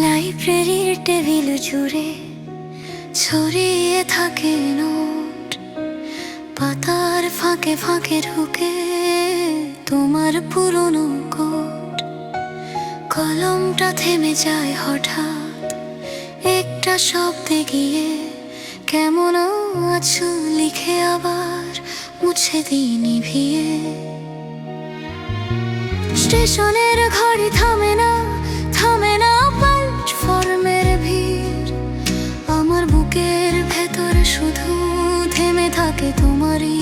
লাইব্রেরির টেবিল জুড়ে ছড়িয়ে থাকে নোট। পাতার ফাঁকে ফাঁকে ঢুকে তোমার পুরনো কোট। কলমটা থেমে যায় হঠাৎ, একটা শব্দে গিয়ে কেমন আছো লিখে আবার মুছে দিই নিভিয়ে। স্টেশনের ঘড়ি থামে না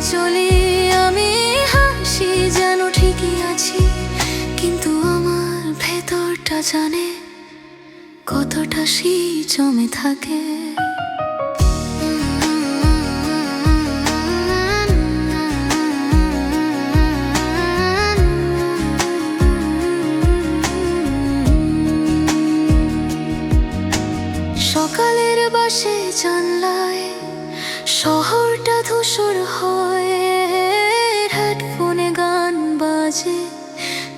চলি আমি হাসি যেন ঠিকই আছি, কিন্তু আমার ভেতরটা জানে কতটা শী জমে থাকে। সকালের বাসে জানলায় শহরটা ধূসর হয়।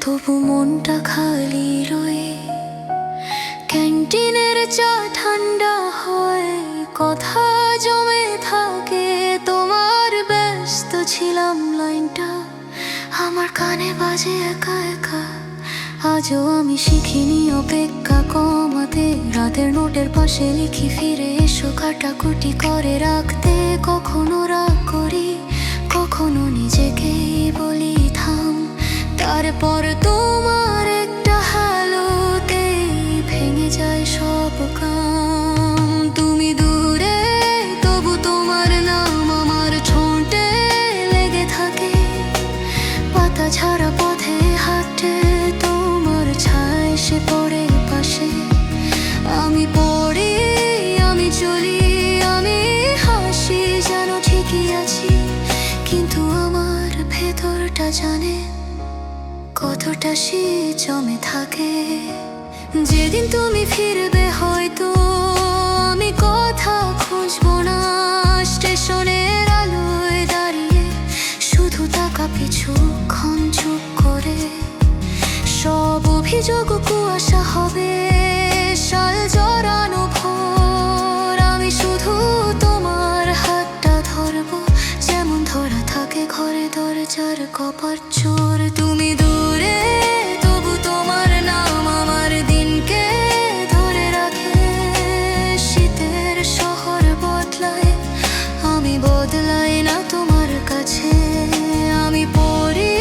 তবু মনটা খালি রয়ে। ক্যান্টিনের চা ঠান্ডা হয়, কথা জমে থাকে। তোমার ব্যস্ত ছিলাম লাইনটা, আমার কানে বাজে একা একা। আজও আমি শিখিনি অপেক্ষা কমাতে। রাতের নোটের পাশে লিখি, ফিরে এসো কাটাকুটি করে রাখতে। কখনো রাগ করি। তারপর তোমার একটা হ্যালোতেই ভেঙে যায় সব কাম। তুমি দূরে, তবু তোমার নাম আমার ঠোঁটে লেগে থাকে। পাতা ছাড়া পথে হাঁটে, তোমার ছায় এসে পড়ে পাশে। আমি পড়ি, আমি চলি, আমি হাসি যেন ঠিকই আছি। কিন্তু আমার ভেতরটা জানে কতটা সে জমে থাকে? যেদিন তুমি ফিরবে হয়তো আমি কথা খুঁজবো না। স্টেশনের আলোয় দাঁড়িয়ে শুধু টাকা পিছু ক্ষণ চুপ করে। সব অভিযোগ কুয়াশা হবে শাল জড়ানো ভোর। আমি শুধু তোমার হাতটা ধরবো, যেমন ধরা থাকে ঘরে দরজার কপার চোর। তুমি দূরে বদলাই না তোমার কাছে। আমি পড়ি,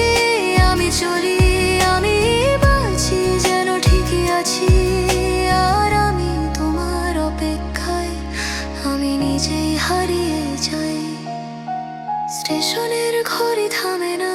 আমি চলি, আমি যেন ঠিকই আছি। আর আমি তোমার অপেক্ষায়, আমি নিজেই হারিয়ে যাই। স্টেশনের ঘড়ি থামে না